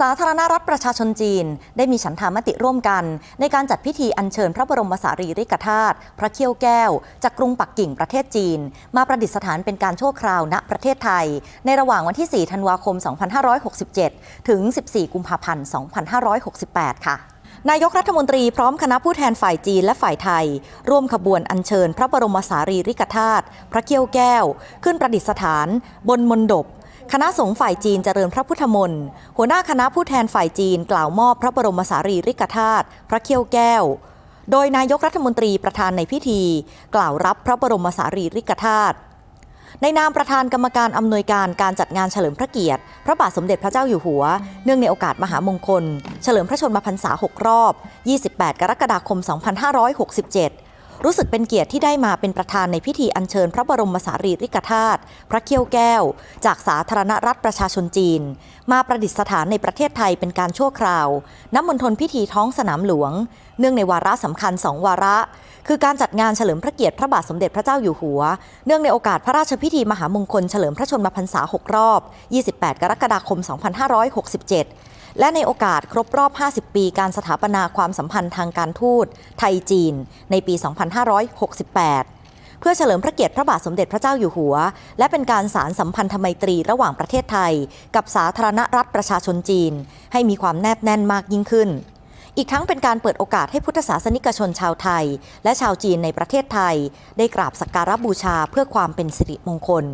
สาธารณรัฐประชาชนจีน ได้มีฉันทามติร่วมกัน ในการจัดพิธีอัญเชิญพระบรมสารีริกธาตุพระเขี้ยวแก้ว จากกรุงปักกิ่งประเทศจีน มาประดิษฐานเป็นการชั่วคราวณประเทศไทย ในระหว่างวันที่ 4 ธันวาคม 2567 ถึง 14 กุมภาพันธ์ 2568 ค่ะนายกรัฐมนตรีพร้อมคณะผู้แทนฝ่ายจีนและฝ่ายไทย ร่วมขบวนอัญเชิญพระบรมสารีริกธาตุพระเขี้ยวแก้ว ขึ้นประดิษฐาน บนมณฑป คณะสงฆ์ฝ่ายจีนเจริญพระพุทธมนต์หัวหน้าคณะผู้แทนฝ่ายจีนกล่าวมอบพระบรมสารีริกธาตุพระเขี้ยวแก้ว โดยนายกรัฐมนตรีประธานในพิธี กล่าวรับพระบรมสารีริกธาตุในนามประธานกรรมการอำนวยการการจัดงานเฉลิมพระเกียรติ พระบาทสมเด็จพระเจ้าอยู่หัว เนื่องในโอกาสมหามงคล เฉลิมพระชนมพรรษา 6 รอบ 28 กรกฎาคม 2567 รู้สึกเป็นเกียรติที่ได้มาเป็นประธานในพิธีอัญเชิญพระบรมสารีริกธาตุพระเขี้ยวแก้ว จากสาธารณรัฐประชาชนจีน มาประดิษฐานในประเทศไทยเป็นการชั่วคราวณมณฑลพิธีท้องสนามหลวง เนื่องในวาระสำคัญสองวาระ คือการจัดงานเฉลิมพระเกียรติพระบาทสมเด็จพระเจ้าอยู่หัว เนื่องในโอกาสพระราชพิธีมหามงคลเฉลิมพระชนมพรรษา 6 รอบ 28 กรกฎาคม 2567 และในโอกาสครบรอบ 50 ปีการสถาปนาความสัมพันธ์ทางการทูตไทยจีน ในปี 2568 เพื่อเฉลิมพระเกียรติพระบาทสมเด็จพระเจ้าอยู่หัว และเป็นการสารสัมพันธไมตรีระหว่างประเทศไทย กับสาธารณรัฐประชาชนจีน ให้มีความแนบแน่นมากยิ่งขึ้นอีกทั้งเป็นการเปิดโอกาสให้พุทธศาสนิกชนชาวไทย และชาวจีนในประเทศไทย ได้กราบสักการะบูชาเพื่อความเป็นสิริมงคล